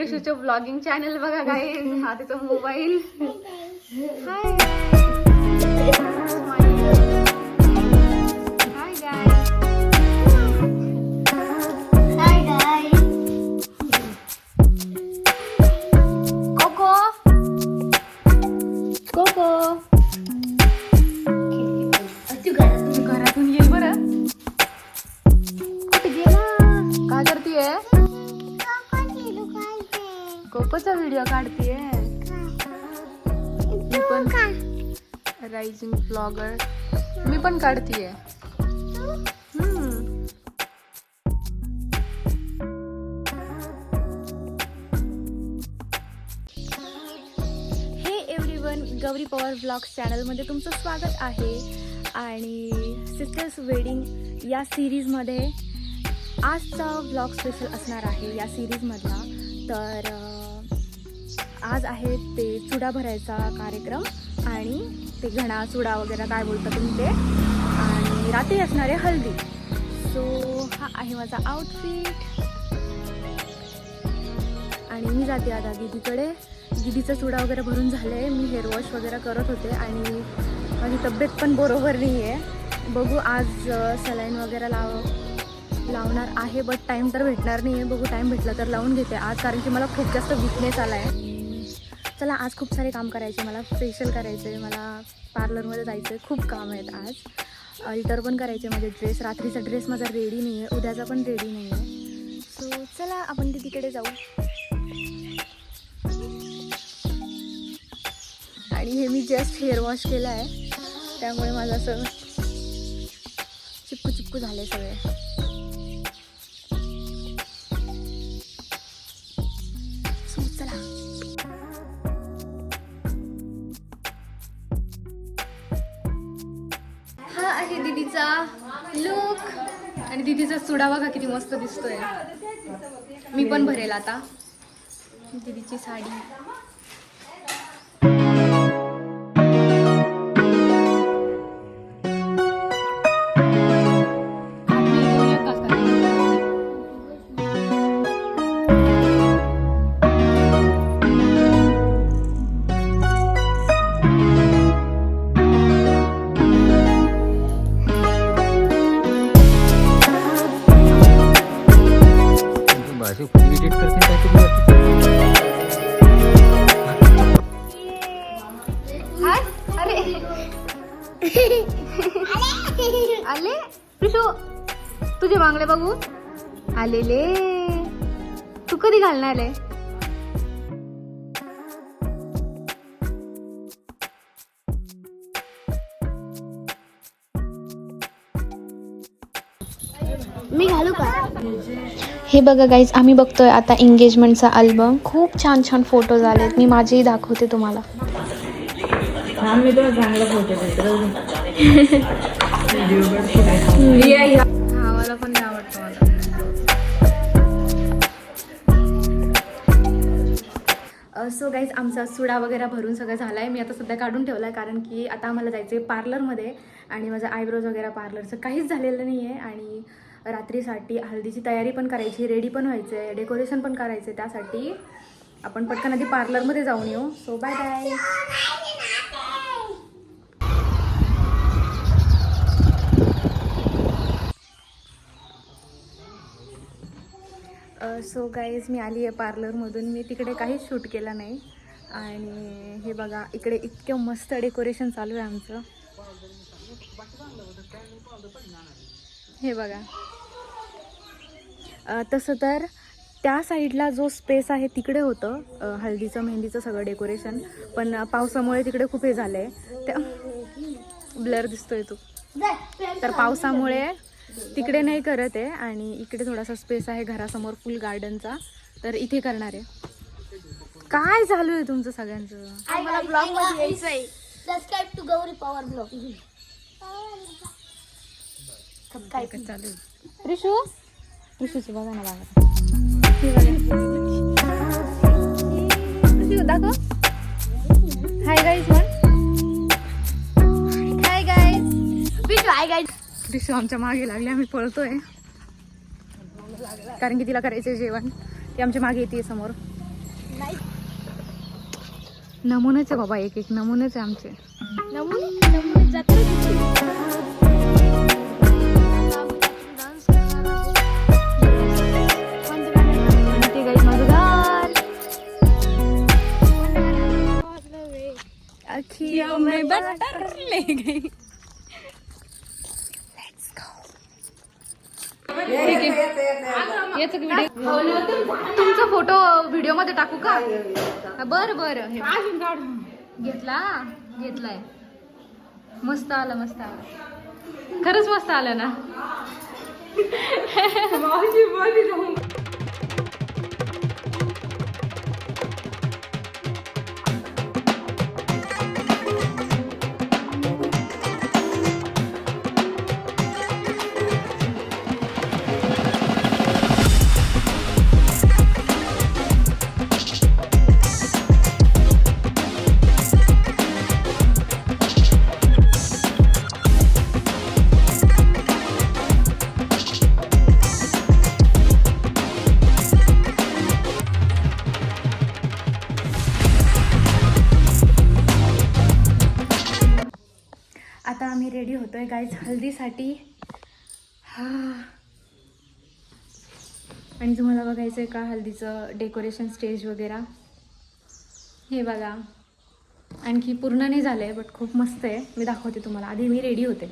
प्रिशूचे blogging channel बघा काय हा तिचा मोबाईल हाय कोकोचा व्हिडिओ काढतीये. मी पण रायझिंग ब्लॉगर मी पण काढतीये. हे गौरी पवार ब्लॉग्स चॅनलमध्ये तुमचं स्वागत आहे. आणि सिस्टर्स वेडिंग या सिरीजमध्ये आजचा ब्लॉग स्पेशल असणार आहे या सिरीजमधला तर आज आहे ते चुडा भरायचा कार्यक्रम आणि ते घणा चुडा वगैरे काय बोलता तुम्ही ते आणि रात्री असणार आहे हल्दी. सो हा आहे माझा आउटफिट आणि मी जाते आता दीदीकडे. दीदीचा चुडा वगैरे भरून झालं आहे मी हेअर वॉश वगैरे करत होते आणि माझी तब्येत पण बरोबर नाही आहे बघू आज सलाईन वगैरे लाव लावणार आहे बट टाईम तर भेटणार नाही आहे बघू टाईम भेटला तर लावून घेते आज कारण की मला खूप जास्त विकनेस आला आहे चला आज खूप सारे काम करायचे. मला फेशियल करायचं आहे मला पार्लरमध्ये जायचं आहे खूप काम आहेत आज. अल्टर पण करायचे माझे ड्रेस रात्रीचा ड्रेस माझा रेडी नाही आहे उद्याचा पण रेडी नाही आहे सो चला आपण तिकडे जाऊ. आणि हे मी जस्ट हेअर वॉश केलं आहे त्यामुळे माझं असं चिपकू चिपकू झाले सगळे. आहे दीदीचा लुक आणि दीदीचा चुडा बघा किती मस्त दिसतोय. मी पण भरेल आता. दीदीची साडी. आले? पिशू तुझे बांगडे बघू? आलेले. तू कधी घालणार आहे मी घालू का? हे बघा गाईज आम्ही बघतोय आता एंगेजमेंटचा अल्बम खूप छान छान फोटोज आलेत. मी माझेही दाखवते तुम्हाला. हा मला पण नाही आवडतो मला सो गाईज आमचा सुडा वगैरे भरून सगळं झाला आहे मी आता सध्या काढून ठेवला आहे कारण की आता आम्हाला जायचं आहे पार्लरमध्ये आणि माझं आयब्रोज वगैरे पार्लरचं काहीच झालेलं नाही आहे आणि रात्रीसाठी हळदीची तयारी पण करायची रेडी पण व्हायचं आहे डेकोरेशन पण करायचं आहे त्यासाठी आपण पटकन आधी पार्लरमध्ये जाऊन येऊ. So bye bye so guys मी आली आहे पार्लरमधून मी तिकडे काहीच शूट केलं नाही. आणि हे बघा इकडे इतकं मस्त डेकोरेशन चालू आहे आमचं. हे बघा. तसं तर त्या साईडला जो स्पेस आहे तिकडे होतं. हळदीचं मेहंदीचं सगळं डेकोरेशन पण पावसामुळे तिकडे खूप हे झालं आहे त्या ब्लर दिसतोय तू. तर पावसामुळे तिकडे नाही करत आहे आणि इकडे थोडासा स्पेस आहे घरासमोर फुल गार्डनचा तर इथे करणार आहे. काय चालू आहे तुमचं सगळ्यांचं? आम्हाला ब्लॉगमध्ये यायचंय. Subscribe to Gauri Pawar blog काय चालू आहे. रिशू? रिशूची बघा ना बघा बघा. रिशू दाखव. हाय गाईज म्हण हाय गाईज पिशू आहे रिशू आमच्या मागे लागली आम्ही पळतोय. कारण की तिला करायचंय जेवण. ती आमच्या मागे येते समोर. नमुनेच आहे बाबा एक एक नमुनेच आहे आमचे. अखियों में बटर ले गई. याचा व्हिडिओ तुमचा फोटो व्हिडिओमध्ये टाकू का? बर बर. घेतला? घेतलाय. मस्त आलं मस्त आलं. खरंच मस्त आलं ना? आता आम्ही रेडी होतो आहे गाईज हल्दीसाठी. हा. आणि तुम्हाला बघायचं आहे का हल्दीचं डेकोरेशन स्टेज वगैरे? हे बघा. आणखी पूर्ण नाही झालं आहे बट खूप मस्त आहे. मी दाखवते तुम्हाला. आधी मी रेडी होते.